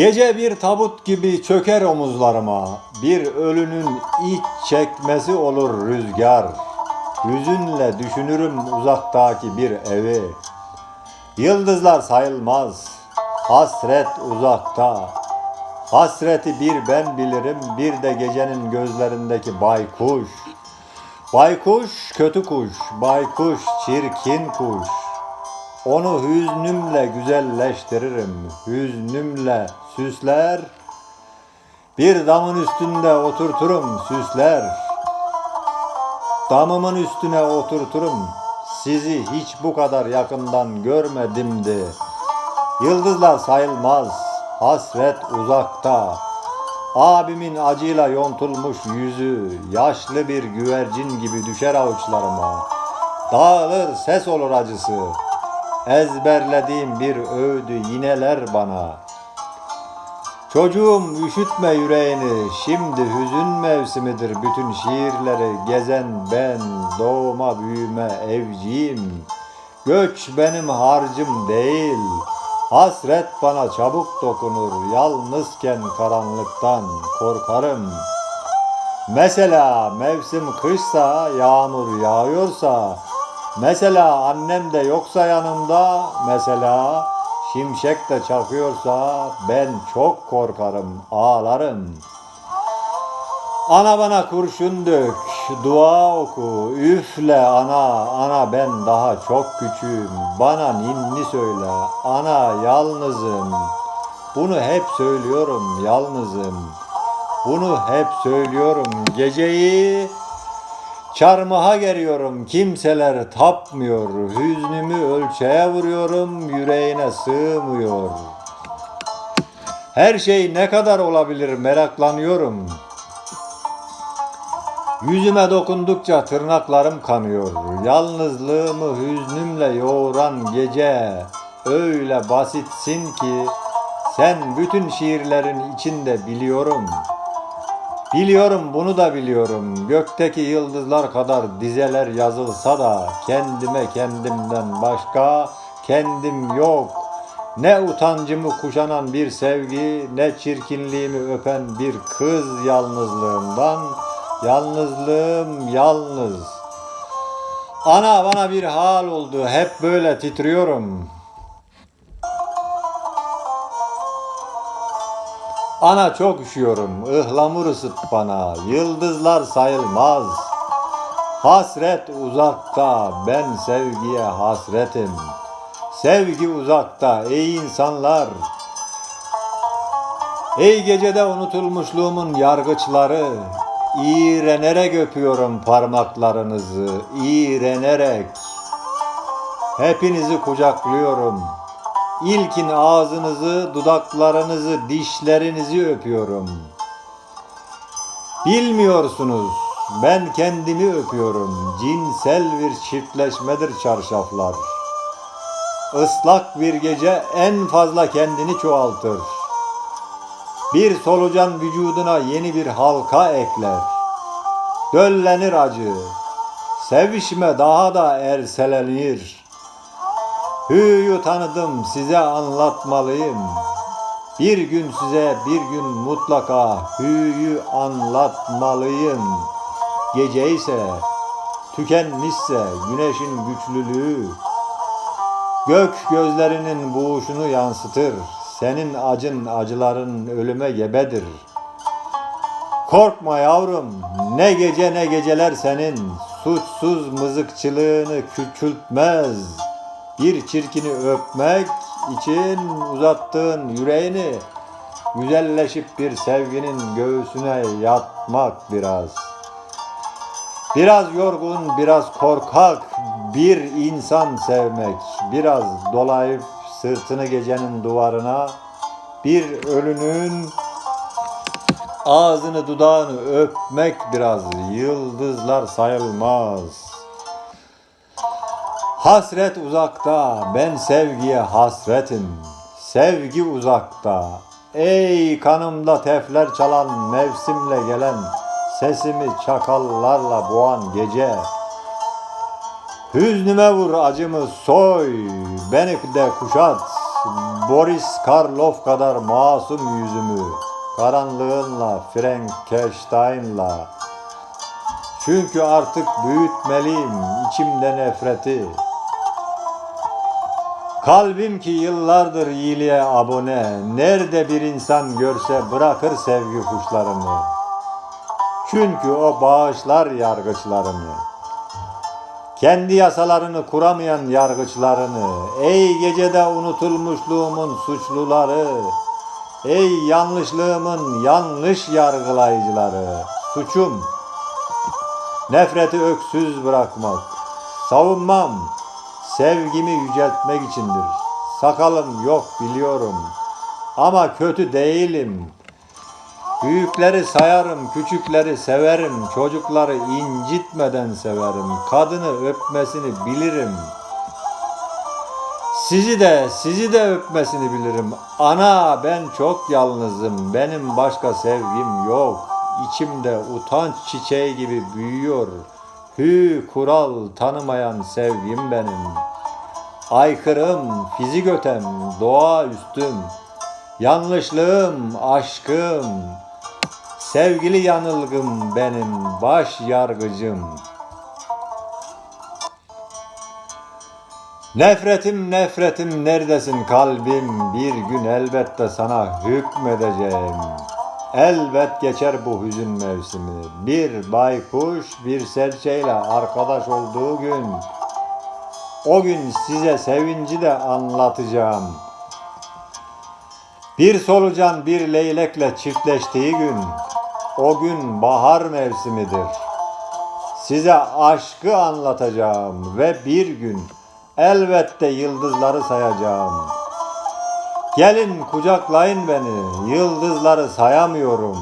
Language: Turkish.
Gece bir tabut gibi çöker omuzlarıma, bir ölünün iç çekmesi olur rüzgar. Hüzünle düşünürüm uzaktaki bir evi. Yıldızlar sayılmaz, hasret uzakta. Hasreti bir ben bilirim, bir de gecenin gözlerindeki baykuş. Baykuş kötü kuş, baykuş çirkin kuş. Onu hüznümle güzelleştiririm, hüznümle süsler. Bir damın üstünde oturturum süsler. Damımın üstüne oturturum. Sizi hiç bu kadar yakından görmedimdi. Yıldızlar sayılmaz, hasret uzakta. Abimin acıyla yontulmuş yüzü, yaşlı bir güvercin gibi düşer avuçlarıma. Dağılır ses olur acısı. Ezberlediğim bir öğüdü yineler bana. Çocuğum üşütme yüreğini, şimdi hüzün mevsimidir bütün şiirleri gezen ben, doğma büyüme evciyim. Göç benim harcım değil, hasret bana çabuk dokunur, yalnızken karanlıktan korkarım. Mesela mevsim kışsa, yağmur yağıyorsa, mesela annem de yoksa yanımda, mesela şimşek de çakıyorsa ben çok korkarım, ağlarım. Ana bana kurşun dök, dua oku, üfle ana, ana ben daha çok küçüğüm, bana ninni söyle, ana yalnızım. Bunu hep söylüyorum, yalnızım. Bunu hep söylüyorum, geceyi Çarmıha geriyorum, kimseler tapmıyor. Hüznümü ölçeğe vuruyorum, yüreğine sığmıyor. Her şey ne kadar olabilir meraklanıyorum. Yüzüme dokundukça tırnaklarım kanıyor. Yalnızlığımı hüznümle yoğuran gece öyle basitsin ki sen bütün şiirlerin içinde biliyorum. Biliyorum bunu da biliyorum. Gökteki yıldızlar kadar dizeler yazılsa da kendime kendimden başka kendim yok. Ne utancımı kuşanan bir sevgi, ne çirkinliğimi öpen bir kız yalnızlığımdan. Yalnızlığım yalnız. Ana bana bir hal oldu. Hep böyle titriyorum. Ana çok üşüyorum, ıhlamur ısıt bana, yıldızlar sayılmaz. Hasret uzakta, ben sevgiye hasretim. Sevgi uzakta, ey insanlar. Ey gecede unutulmuşluğumun yargıçları, iğrenerek öpüyorum parmaklarınızı, iğrenerek. Hepinizi kucaklıyorum. İlkin ağzınızı, dudaklarınızı, dişlerinizi öpüyorum. Bilmiyorsunuz, ben kendimi öpüyorum. Cinsel bir çiftleşmedir çarşaflar. Islak bir gece en fazla kendini çoğaltır. Bir solucan vücuduna yeni bir halka ekler. Döllenir acı. Sevişme daha da erselenir. Hüyü tanıdım size anlatmalıyım. Bir gün size bir gün mutlaka hüyü anlatmalıyım. Gece ise tükenmişse güneşin güçlülüğü Gök gözlerinin buğuşunu yansıtır. Senin acın acıların ölüme gebedir. Korkma yavrum, ne gece ne geceler senin. Suçsuz mızıkçılığını küçültmez. Bir çirkini öpmek için uzattığın yüreğini güzelleşip bir sevginin göğsüne yatmak biraz. Biraz yorgun, biraz korkak bir insan sevmek, biraz dolayıp sırtını gecenin duvarına, bir ölünün ağzını dudağını öpmek biraz, yıldızlar sayılmaz. Hasret uzakta, ben sevgiye hasretim. Sevgi uzakta. Ey kanımda tefler çalan, mevsimle gelen, sesimi çakallarla boğan gece. Hüznüme vur acımı soy, beni de kuşat. Boris Karloff kadar masum yüzümü karanlığınla Frankenstein'la çünkü artık büyütmeliyim içimde nefreti Kalbim ki yıllardır iyiliğe abone Nerede bir insan görse bırakır sevgi kuşlarını. Çünkü o bağışlar yargıçlarını. Kendi yasalarını kuramayan yargıçlarını, ey gecede unutulmuşluğumun suçluları, ey yanlışlığımın yanlış yargılayıcıları, suçum, nefreti öksüz bırakmak, savunmam, sevgimi yüceltmek içindir. Sakalım yok biliyorum ama kötü değilim. Büyükleri sayarım, küçükleri severim, çocukları incitmeden severim, kadını öpmesini bilirim. Sizi de, sizi de öpmesini bilirim. Ana ben çok yalnızım, benim başka sevgim yok. İçimde utanç çiçeği gibi büyüyor. Hü kural tanımayan sevgim benim. Aykırım, fizik ötem, doğa üstüm. Yanlışlığım, aşkım, sevgili yanılgım benim, baş yargıcım. Nefretim nefretim neredesin kalbim bir gün elbette sana hükmedeceğim. Elbet geçer bu hüzün mevsimi. Bir baykuş bir serçeyle arkadaş olduğu gün. O gün size sevinci de anlatacağım. Bir solucan bir leylekle çiftleştiği gün, o gün bahar mevsimidir. Size aşkı anlatacağım ve bir gün elbette yıldızları sayacağım. Gelin kucaklayın beni, yıldızları sayamıyorum.